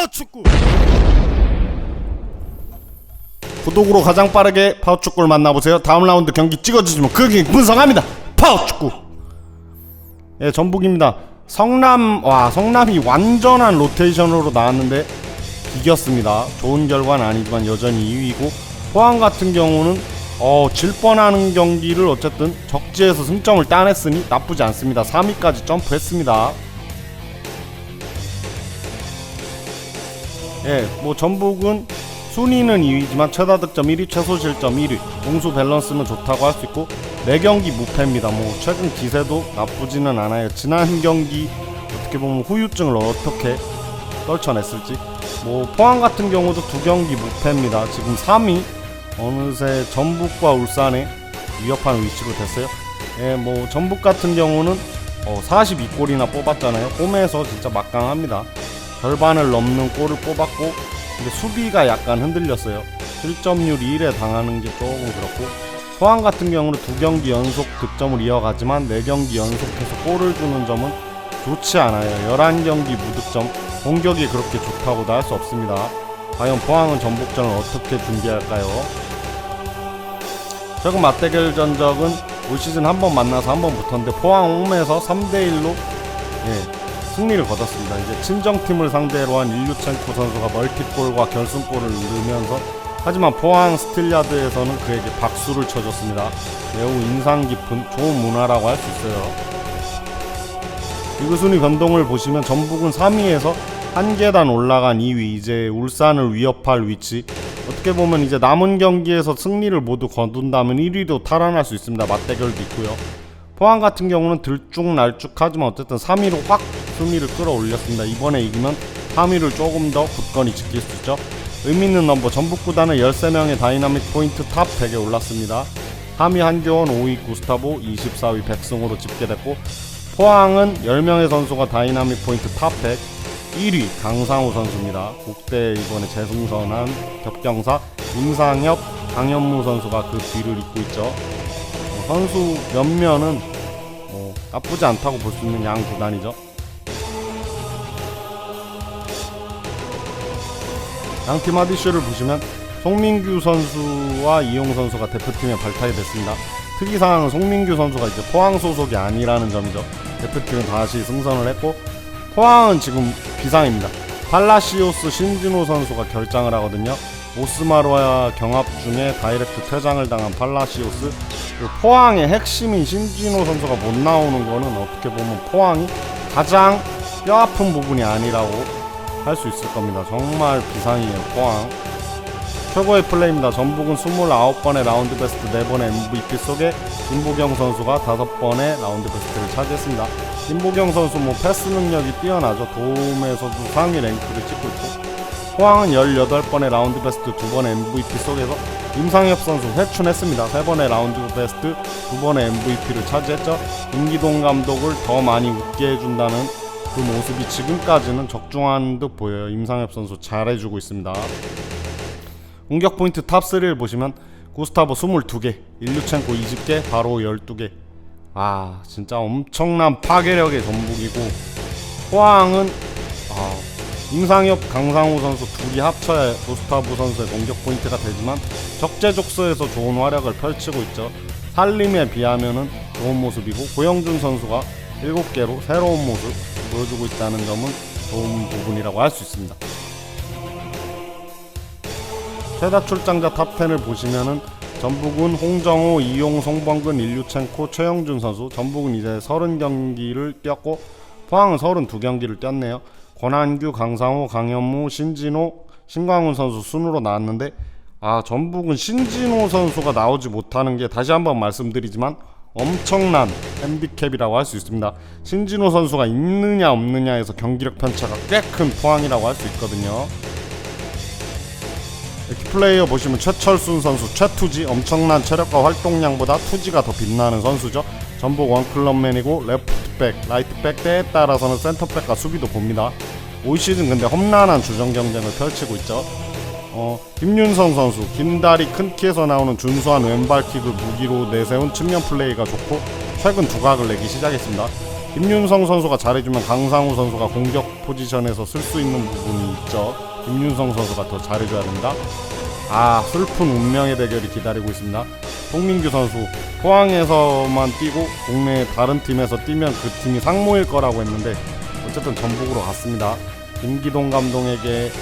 파워축구. 구독으로 가장 빠르게 파워축구를 만나보세요. 다음 라운드 경기 찍어주시면 그 경기 분석합니다. 파워축구. 예 전북입니다. 성남 와 성남이 완전한 로테이션으로 나왔는데 이겼습니다. 좋은 결과는 아니지만 여전히 2위고 포항 같은 경우는 어, 질 뻔하는 경기를 어쨌든 적지에서 승점을 따냈으니 나쁘지 않습니다. 3위까지 점프했습니다 예, 뭐 전북은 순위는 2위지만 최다 득점 1위, 최소 실점 1위, 공수 밸런스는 좋다고 할 수 있고 4경기 무패입니다. 뭐 최근 기세도 나쁘지는 않아요. 지난 경기 어떻게 보면 후유증을 어떻게 떨쳐냈을지 뭐 포항 같은 경우도 두 경기 무패입니다. 지금 3위 어느새 전북과 울산에 위협하는 위치로 됐어요. 예, 뭐 전북 같은 경우는 어, 42골이나 뽑았잖아요. 홈에서 진짜 막강합니다. 절반을 넘는 골을 뽑았고 근데 수비가 약간 흔들렸어요. 실점률이 1에 당하는 게 조금 그렇고 포항 같은 경우는 두 경기 연속 득점을 이어가지만 네 경기 연속해서 골을 주는 점은 좋지 않아요. 11경기 무득점 공격이 그렇게 좋다고도 할 수 없습니다. 과연 포항은 전북전을 어떻게 준비할까요? 최근 맞대결 전적은 올 시즌 한 번 만나서 한 번 붙었는데 포항 홈에서 3대1로 예, 승리를 거뒀습니다. 이제 친정팀을 상대로 한 일류첸코 선수가 멀티골과 결승골을 넣으면서 하지만 포항 스틸야드에서는 그에게 박수를 쳐줬습니다. 매우 인상 깊은 좋은 문화라고 할 수 있어요. 리그 순위 변동을 보시면 전북은 3위에서 한 계단 올라간 2위 이제 울산을 위협할 위치 어떻게 보면 이제 남은 경기에서 승리를 모두 거둔다면 1위도 탈환할 수 있습니다. 맞대결도 있고요. 포항 같은 경우는 들쭉날쭉하지만 어쨌든 3위로 확 순위를 끌어올렸습니다. 이번에 이기면 3위를 조금 더 굳건히 지킬 수 있죠. 의미 있는 넘버 전북 구단은 13명의 다이나믹 포인트 탑 100에 올랐습니다. 3위 한교원, 5위 구스타보, 24위 백승으로 집계됐고 포항은 10명의 선수가 다이나믹 포인트 탑 100, 1위 강상우 선수입니다. 국대 이번에 재승선한 격경사 임상엽, 강현무 선수가 그 뒤를 잇고 있죠. 뭐 선수 몇면은 뭐 나쁘지 않다고 볼 수 있는 양 구단이죠. 양팀 하디쇼를 보시면 송민규 선수와 이용 선수가 대표팀에 발탁이 됐습니다. 특이사항은 송민규 선수가 이제 포항 소속이 아니라는 점이죠. 대표팀은 다시 승선을 했고 포항은 지금 비상입니다. 팔라시오스 신진호 선수가 결장을 하거든요. 오스마르와 경합 중에 다이렉트 퇴장을 당한 팔라시오스 그리고 포항의 핵심인 신진호 선수가 못 나오는 거는 어떻게 보면 포항이 가장 뼈아픈 부분이 아니라고 할 수 있을 겁니다. 정말 비상이에요, 포항. 최고의 플레이입니다. 전북은 29번의 라운드 베스트, 4번의 MVP 속에 김보경 선수가 5번의 라운드 베스트를 차지했습니다. 김보경 선수 뭐 패스 능력이 뛰어나죠. 도움에서도 상위 랭크를 찍고 있고 포항은 18번의 라운드 베스트, 2번의 MVP 속에서 임상엽 선수 회춘했습니다. 3번의 라운드 베스트, 2번의 MVP를 차지했죠. 임기동 감독을 더 많이 웃게 해준다는 그 모습이 지금까지는 적중한 듯 보여요. 임상엽 선수 잘해주고 있습니다. 공격 포인트 탑3를 보시면 구스타보 22개, 일류첸코 20개, 바로 12개. 아, 진짜 엄청난 파괴력의 전북이고 포항은 아, 임상엽, 강상우 선수 둘이 합쳐야 구스타보 선수의 공격 포인트가 되지만 적재적소에서 좋은 활약을 펼치고 있죠. 살림에 비하면은 좋은 모습이고 고영준 선수가 7개로 새로운 모습 보여주고 있다는 점은 좋은 부분이라고 할 수 있습니다. 최다 출장자 탑10을 보시면은 전북은 홍정호, 이용, 송범근, 일류첸코, 최영준 선수. 전북은 이제 30경기를 뛰었고 포항은 32경기를 뛰었네요. 권한규, 강상호, 강현무, 신진호, 신광훈 선수 순으로 나왔는데 아 전북은 신진호 선수가 나오지 못하는 게 다시 한번 말씀드리지만 엄청난 핸디캡이라고 할 수 있습니다. 신진호 선수가 있느냐 없느냐에서 경기력 편차가 꽤 큰 포항이라고 할 수 있거든요. 키플레이어 보시면 최철순 선수, 최투지 엄청난 체력과 활동량보다 투지가 더 빛나는 선수죠. 전북 원클럽맨이고 레프트백, 라이트백 때에 따라서는 센터백과 수비도 봅니다. 올 시즌 근데 험난한 주전 경쟁을 펼치고 있죠. 어, 김윤성 선수, 김다리 큰 키에서 나오는 준수한 왼발킥을 무기로 내세운 측면 플레이가 좋고 최근 두각을 내기 시작했습니다. 김윤성 선수가 잘해주면 강상우 선수가 공격 포지션에서 쓸 수 있는 부분이 있죠. 김윤성 선수가 더 잘해줘야 됩니다. 아 슬픈 운명의 대결이 기다리고 있습니다. 송민규 선수 포항에서만 뛰고 국내 다른 팀에서 뛰면 그 팀이 상모일 거라고 했는데 어쨌든 전북으로 갔습니다. 김기동 감독에게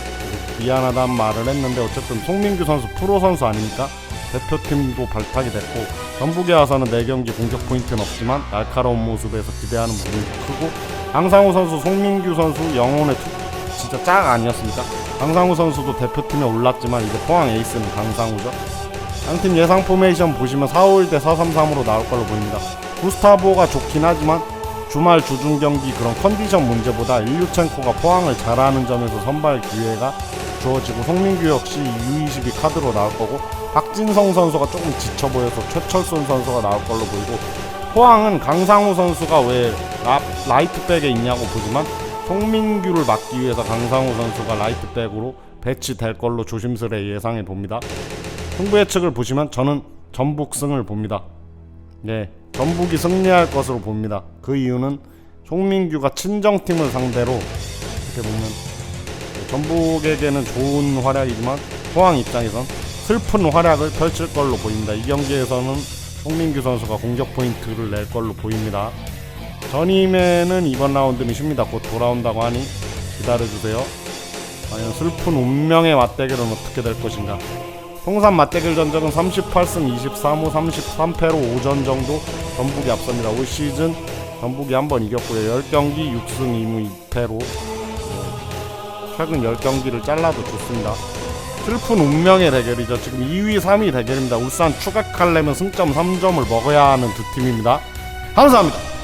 미안하다는 말을 했는데 어쨌든 송민규 선수 프로 선수 아닙니까? 대표팀도 발탁이 됐고 전북에 와서는 4경기 공격 포인트는 없지만 날카로운 모습에서 기대하는 부분이 크고 강상우 선수, 송민규 선수 영혼의 투, 진짜 짝 아니었습니까? 강상우 선수도 대표팀에 올랐지만 이제 포항 에이스는 강상우죠. 양팀 예상 포메이션 보시면 4-5-1대 4-3-3으로 나올 걸로 보입니다. 구스타보가 좋긴 하지만 주말 주중 경기 그런 컨디션 문제보다 일류첸코가 포항을 잘하는 점에서 선발 기회가 주어지고 송민규 역시 U22 카드로 나올 거고 박진성 선수가 조금 지쳐 보여서 최철순 선수가 나올 걸로 보이고 포항은 강상우 선수가 왜 라, 라이트백에 있냐고 보지만 송민규를 막기 위해서 강상우 선수가 라이트백으로 배치될 걸로 조심스레 예상해 봅니다. 승부 예측을 보시면 저는 전북 승을 봅니다. 네, 전북이 승리할 것으로 봅니다. 그 이유는 송민규가 친정팀을 상대로 이렇게 보면 네, 전북에게는 좋은 활약이지만 포항 입장에선 슬픈 활약을 펼칠 걸로 보입니다. 이 경기에서는 송민규 선수가 공격 포인트를 낼 걸로 보입니다. 전임에는 이번 라운드는 쉽니다. 곧 돌아온다고 하니 기다려주세요. 과연 슬픈 운명의 맞대결은 어떻게 될 것인가? 통산 맞대결 전적은 38승 23호 33패로 5전 정도 전북이 앞섭니다. 올 시즌 전북이 한 번 이겼고요. 10경기 6승 2무 2패로 최근 10경기를 잘라도 좋습니다. 슬픈 운명의 대결이죠. 지금 2위, 3위 대결입니다. 울산 추격하려면 승점 3점을 먹어야 하는 두 팀입니다. 감사합니다.